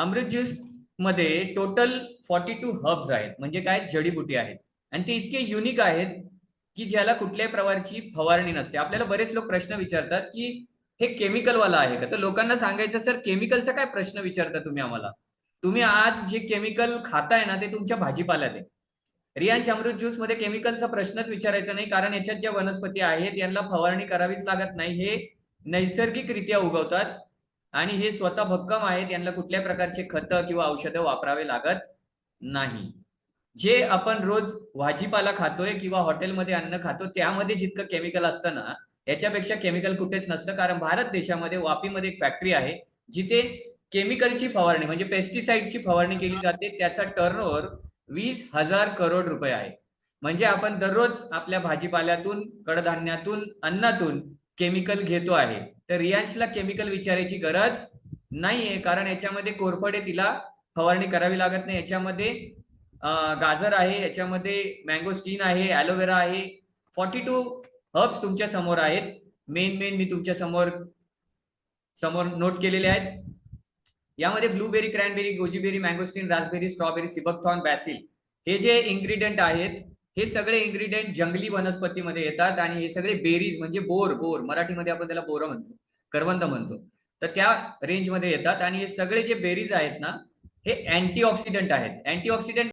अमृत ज्यूसमध्ये total forty two herbs आहेत. म्हणजे काय? जडीबुटी आहेत. आणि ते इतके युनिक आहेत की ज्याला कुठल्याही प्रकारची फवारणी नसते. आपल्याला बरेच लोक प्रश्न विचारतात की हे केमिकल वाला आहे का? तर लोकांना सांगायचं सर केमिकलचा काय प्रश्न विचारता तुम्ही आम्हाला? तुम्ही आज जे केमिकल खाताय ना ते तुमच्या भाजीपाल्यात आहे. रियांश अमृत ज्यूसमध्ये केमिकलचा प्रश्नच विचारायचा नाही कारण याच्यात ज्या वनस्पती आहेत यांना फवारणी करावीच लागत नाही. हे नैसर्गिकरित्या उगवतात. आणि हे स्वतः भक्कम आहेत यांना कुठल्या प्रकारचे खतं किंवा औषधं वापरावे लागत नाही. जे आपण रोज भाजीपाला खातोय किंवा हॉटेलमध्ये अन्न खातो त्यामध्ये जितकं केमिकल असतं ना याच्यापेक्षा केमिकल कुठेच नसतं. कारण भारत देशामध्ये वापीमध्ये एक फॅक्टरी आहे जिथे केमिकलची फवारणी म्हणजे पेस्टिसाइडची फवारणी केली जाते त्याचा टर्नओव्हर वीस हजार करोड रुपये आहे. म्हणजे आपण दररोज आपल्या भाजीपाल्यातून कडधान्यातून अन्नातून केमिकल घेतो आहे. तर रियांशला केमिकल विचारायची गरज नाहीये कारण याच्यामध्ये कोरफडे तिला फवारणी करावी लागत नाही. याच्यामध्ये गाजर आहे याच्यामध्ये मँगोस्टीन आहे ॲलोवेरा आहे. फॉर्टी टू हर्ब्स तुमच्यासमोर आहेत. मेन मेन मी तुमच्यासमोर समोर नोट केलेले आहेत. यामध्ये blueberry cranberry goji berry mangosteen raspberry strawberry sea buckthorn basil हे जे इन्ग्रेडियंट आहेत हे सगळे इन्ग्रेडियंट जंगली वनस्पतीमध्ये येतात आणि हे सगळे बेरीज म्हणजे बोर बोर. मराठीमध्ये आपण त्याला बोर म्हणतो करवंद म्हणतो. तर त्या रेंजमध्ये येतात आणि हे सगळे जे बेरीज आहेत ना हे अँटीऑक्सिडंट आहेत. अँटीऑक्सिडंट